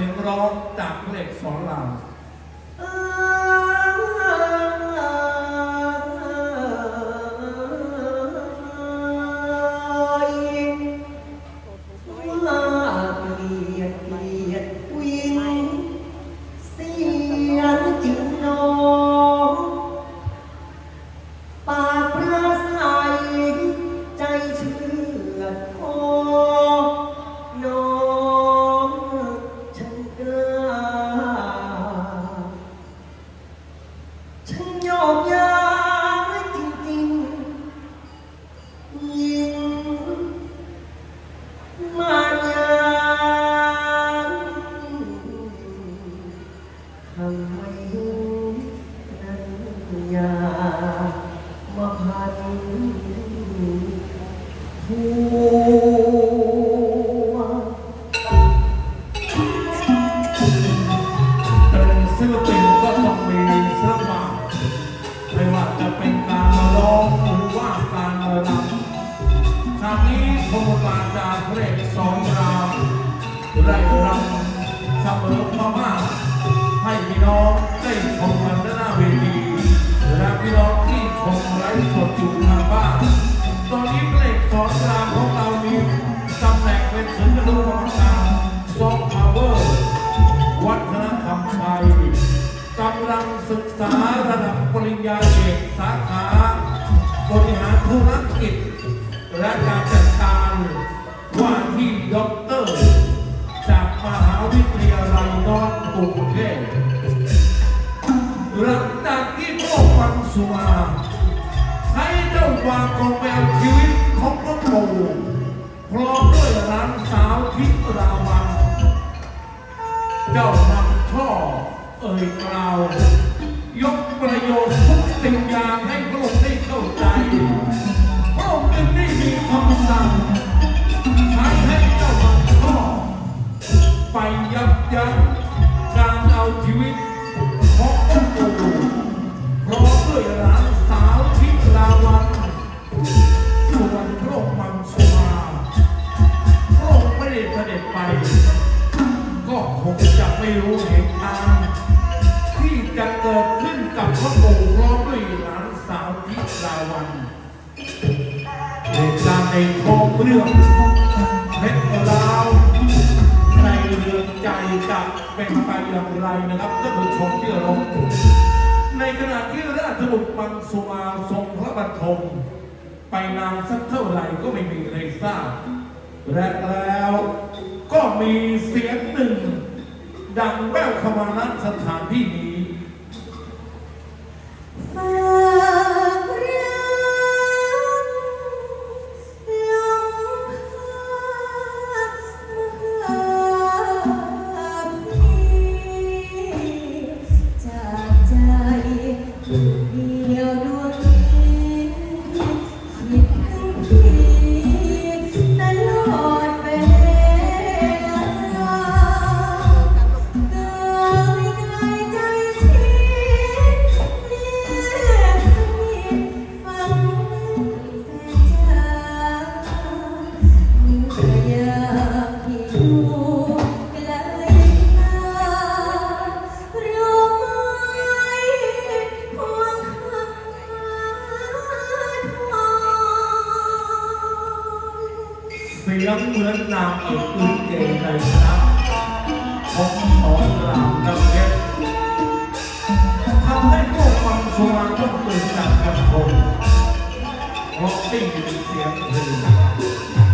สียงร้องจากเหล็กสอนราม อย่ามาพันหัวเป็นศิลปินก็ต้องมีศิลปะไม่ว่าจะเป็นการมาร้องหรือว่าการมารำทางนี้พงบาจาเพลงสอนรามได้รำเสมอพม่าให้พี่น้องได้ชมกันด้านหน้าเวที และพี่น้องที่ชมไลฟ์สดอยู่ทางบ้าน ตอนนี้เพลงสอนรามของเรามีตำแหน่งเป็นถึงกระดูกกรรมการซอฟต์พาวเวอร์วัฒนธรรมไทยกำลังศึกษาระดับปริญญาเอกสาขาบริหารธุรกิจ และการจัดการว่าที่ด็อก วางกองแมวชีวิตของพ่อปู่พร้อมด้วยร้านสาวทิพราวัน เจ้านำช่อเอ่ยกล่าว สด็จไป ก็คงจะไม่รู้เหตุการณ์ที่จะเกิดขึ้นกับพระปู่พร้อมด้วยหลานสาวทิราวันเหตุการณ์ในท้องเรื่องเพชรลาวในเรือนใจจะเป็นไปอย่างไรนะครับท่านผู้ชมที่เคาในขณะที่ราชบุตรมังสุมาทรงพระบรรทมไปนานสักเท่าไหร่ก็ไม่มีใครทราบและแล้ว ก็มีเสียงหนึ่ง ดังแว่วเข้ามาณสถานที่นี้ ต้องตื่นจากกันคงเพราะได้ยินเสียงเพลง